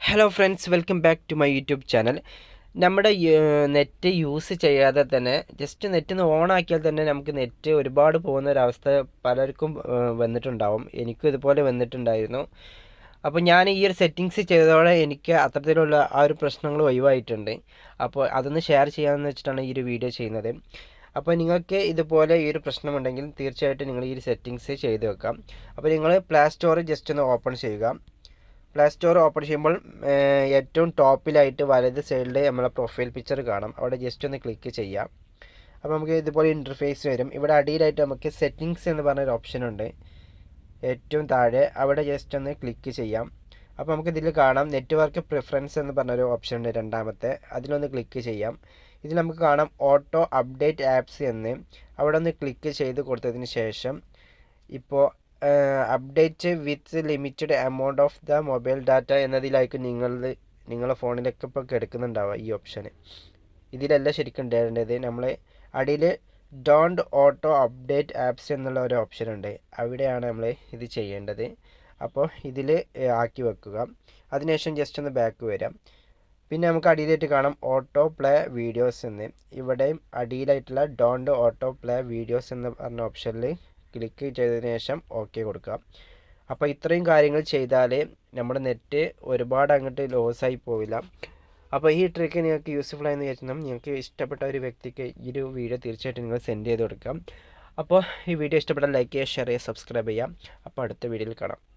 Hello friends welcome back to my YouTube channel നമ്മുടെ net use ചെയ്യാതെ തന്നെ just net ഒന്ന് ഓൺ ആക്കിയാൽ തന്നെ നമുക്ക് നെറ്റ് ഒരുപാട് പോകുന്ന ഒരവസ്ഥ പലർക്കും വന്നിട്ടുണ്ടാവും. എനിക്കും ഇതുപോലെ വന്നിട്ടുണ്ടായിരുന്നു. അപ്പോൾ ഞാൻ ഈ ഒരു സെറ്റിങ്സ് ചെയ്തതോടെ എനിക്ക് അത്തരത്തിലുള്ള ആ ഒരു പ്രശ്നങ്ങൾ ഒഴിവായിട്ടുണ്ട്. അപ്പോൾ അതൊന്ന് ഷെയർ ചെയ്യാമെന്ന് വെച്ചിട്ടാണ് ഈ ഒരു വീഡിയോ ചെയ്യുന്നത്. അപ്പോൾ നിങ്ങൾക്ക് ഇതുപോലെ ഈ ഒരു പ്രശ്നമുണ്ടെങ്കിൽ തീർച്ചയായിട്ടും നിങ്ങൾ ഈ ഒരു സെറ്റിങ്സ് ചെയ്ത് വെക്കാം. അപ്പോൾ നിങ്ങൾ പ്ലേ സ്റ്റോർ ജസ്റ്റ് ഒന്ന് ഓപ്പൺ ചെയ്യുക. പ്ലേ സ്റ്റോർ ഓപ്പൺ ചെയ്യുമ്പോൾ ഏറ്റവും ടോപ്പിലായിട്ട് വലത് സൈഡിൽ നമ്മളെ പ്രൊഫൈൽ പിക്ചർ കാണാം. അവിടെ ജസ്റ്റ് ഒന്ന് ക്ലിക്ക് ചെയ്യാം. അപ്പോൾ നമുക്ക് ഇതുപോലെ ഇന്റർഫേസ് വരും. ഇവിടെ അടിയിലായിട്ട് നമുക്ക് സെറ്റിങ്സ് എന്ന് പറഞ്ഞൊരു ഓപ്ഷൻ ഉണ്ട്. ഏറ്റവും താഴെ അവിടെ ജസ്റ്റ് ഒന്ന് ക്ലിക്ക് ചെയ്യാം. അപ്പോൾ നമുക്ക് ഇതിൽ കാണാം. നെറ്റ്വർക്ക് പ്രിഫറൻസ് എന്ന് പറഞ്ഞൊരു ഓപ്ഷൻ ഉണ്ട് രണ്ടാമത്തെ. അതിലൊന്ന് ക്ലിക്ക് ചെയ്യാം. ഇതിൽ നമുക്ക് കാണാം ഓട്ടോ അപ്ഡേറ്റ് ആപ്സ് എന്ന്. അവിടെ ഒന്ന് ക്ലിക്ക് ചെയ്ത് കൊടുത്തതിന് ശേഷം ഇപ്പോൾ update with limited amount of the mobile data എന്നതിലായിരിക്കും നിങ്ങൾ നിങ്ങളുടെ ഫോണിലൊക്കെ ഇപ്പോൾ കിടക്കുന്നുണ്ടാവുക ഈ ഓപ്ഷൻ ഇതിലല്ല ശരിക്കും ഉണ്ടാകേണ്ടത് നമ്മൾ അടിയിൽ ഡോണ്ട് ഓട്ടോ അപ്ഡേറ്റ് ആപ്സ് എന്നുള്ള ഒരു ഓപ്ഷൻ ഉണ്ട്. അവിടെയാണ് നമ്മൾ ഇത് ചെയ്യേണ്ടത്. അപ്പോൾ ഇതിൽ ആക്കി വെക്കുക. അതിനുശേഷം ജസ്റ്റ് ഒന്ന് ബാക്ക് വരാം. പിന്നെ നമുക്ക് അടിയിലായിട്ട് കാണാം ഓട്ടോ പ്ലേ വീഡിയോസ് എന്ന്. ഇവിടെയും അടിയിലായിട്ടുള്ള ഡോണ്ട് ഓട്ടോ പ്ലേ വീഡിയോസ് എന്ന് പറഞ്ഞ ഓപ്ഷനിൽ ക്ലിക്ക് ചെയ്തതിന് ശേഷം ഓക്കെ കൊടുക്കുക. അപ്പോൾ ഇത്രയും കാര്യങ്ങൾ ചെയ്താൽ നമ്മുടെ നെറ്റ് ഒരുപാട് അങ്ങോട്ട് ലോസായി പോവില്ല. അപ്പോൾ ഈ ട്രിക്ക് നിങ്ങൾക്ക് യൂസ്ഫുൾ ആയെന്ന് വിചാരിച്ചാൽ നിങ്ങൾക്ക് ഇഷ്ടപ്പെട്ട ഒരു വ്യക്തിക്ക് ഈ ഒരു വീഡിയോ തീർച്ചയായിട്ടും നിങ്ങൾ സെൻഡ് ചെയ്ത് കൊടുക്കാം. അപ്പോൾ ഈ വീഡിയോ ഇഷ്ടപ്പെട്ടാൽ ലൈക്ക് ചെയ്യുക ഷെയർ ചെയ്യുക സബ്സ്ക്രൈബ് ചെയ്യാം അപ്പോൾ അടുത്ത വീഡിയോയിൽ കാണാം.